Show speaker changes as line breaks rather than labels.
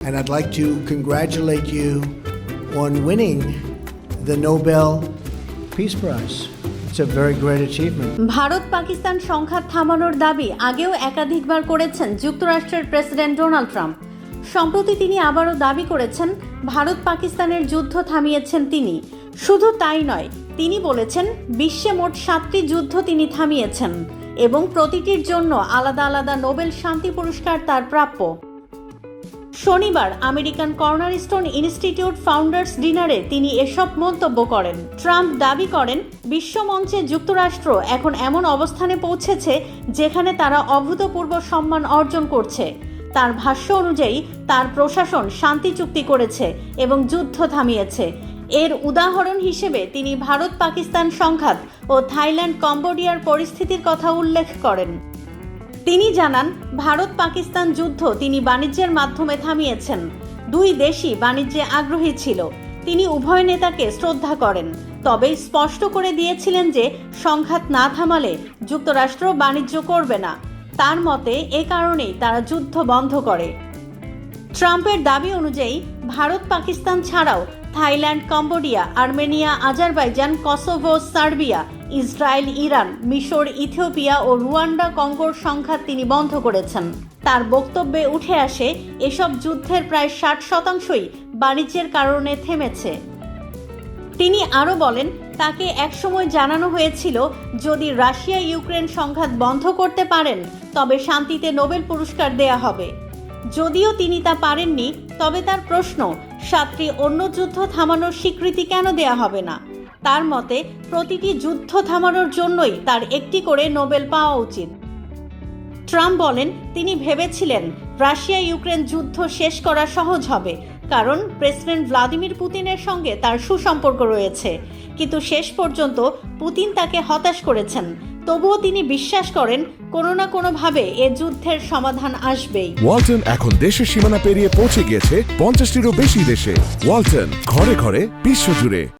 And I'd like to congratulate you on winning the Nobel Peace Prize. It's a very great achievement.
Bharat Pakistan সংঘাত থামানোর দাবি আগেও একাধিকবার করেছেন যুক্তরাষ্ট্রের প্রেসিডেন্ট ডোনাল্ড ট্রাম্প সম্প্রতি তিনি আবারও দাবি করেছেন, ভারত পাকিস্তানের যুদ্ধ থামিয়েছেন তিনি শুধু তাই নয়, তিনি বলেছেন, বিশ্বে মোট সাতটি যুদ্ধ তিনি থামিয়েছেন এবং প্রতিটির জন্য আলাদা আলাদা নোবেল শান্তি পুরস্কার তার প্রাপ্য শনিবার American corner stone institute founders ডিনারে তিনি এসব মন্তব্য করেন। ট্রাম্প দাবি করেন, বিশ্বমঞ্চে যুক্তরাষ্ট্র এখন এমন অবস্থানে পৌঁছেছে যেখানে তারা অভূতপূর্ব সম্মান অর্জন করছে। তার ভাষ্য অনুযায়ী, তার প্রশাসন শান্তি চুক্তি করেছে এবং যুদ্ধ থামিয়েছে। এর উদাহরণ হিসেবে তিনি ভারত পাকিস্তান সংঘাত ও থাইল্যান্ড কম্বোডিয়ার পরিস্থিতির কথা উল্লেখ করেন। তিনি জানান ভারত পাকিস্তান যুদ্ধ তিনি বাণিজ্যের মাধ্যমে থামিয়েছেন। দুই দেশই বাণিজ্যে আগ্রহী ছিল। তিনি উভয় নেতাকে শ্রদ্ধা করেন। তবে স্পষ্ট করে দিয়েছিলেন যে, সংঘাত না থামালে যুক্তরাষ্ট্র বাণিজ্য করবে না। তার মতে, এ কারণেই তারা যুদ্ধ বন্ধ করে। ট্রাম্পের দাবি অনুযায়ী ভারত পাকিস্তান ছাড়াও Thailand, Cambodia, Armenia, Azerbaijan, Kosovo, Serbia, Israel, Iran, মিশর, ইথিওপিয়া ও রুয়ান্ডা, কঙ্গোর সংঘাত তিনি বন্ধ করেছেন। তার বক্তব্যে উঠে আসে, এসব যুদ্ধের প্রায় ষাট শতাংশই বাণিজ্যের কারণে থেমেছে। তিনি আরও বলেন, তাকে একসময় জানানো হয়েছিল, যদি রাশিয়া ইউক্রেন সংঘাত বন্ধ করতে পারেন, তবে শান্তিতে নোবেল পুরস্কার দেয়া হবে। যদিও তিনি তা পারেননি, তবে তার প্রশ্ন সাতটি অন্য যুদ্ধ থামানোর স্বীকৃতি কেন দেয়া হবে না? তার মতে, প্রতিটি যুদ্ধ থামানোর জন্যই তার একটি করে নোবেল পাওয়া উচিত। ট্রাম্প বলেন, তিনি ভেবেছিলেন, রাশিয়া ইউক্রেন যুদ্ধ শেষ করা সহজ হবে, কারণ প্রেসিডেন্ট ভ্লাদিমির পুতিনের সঙ্গে তার সুসম্পর্ক রয়েছে। কিন্তু শেষ পর্যন্ত পুতিন তাকে হতাশ করেছেন। তবুও তিনি বিশ্বাস করেন, কোনো না কোনোভাবে এ যুদ্ধের সমাধান আসবেই।
ওয়ালটন এখন দেশের সীমানা পেরিয়ে পৌঁছে গিয়েছে পঞ্চাশটিরও বেশি দেশে। ওয়ালটন ঘরে ঘরে বিশ্বজুড়ে।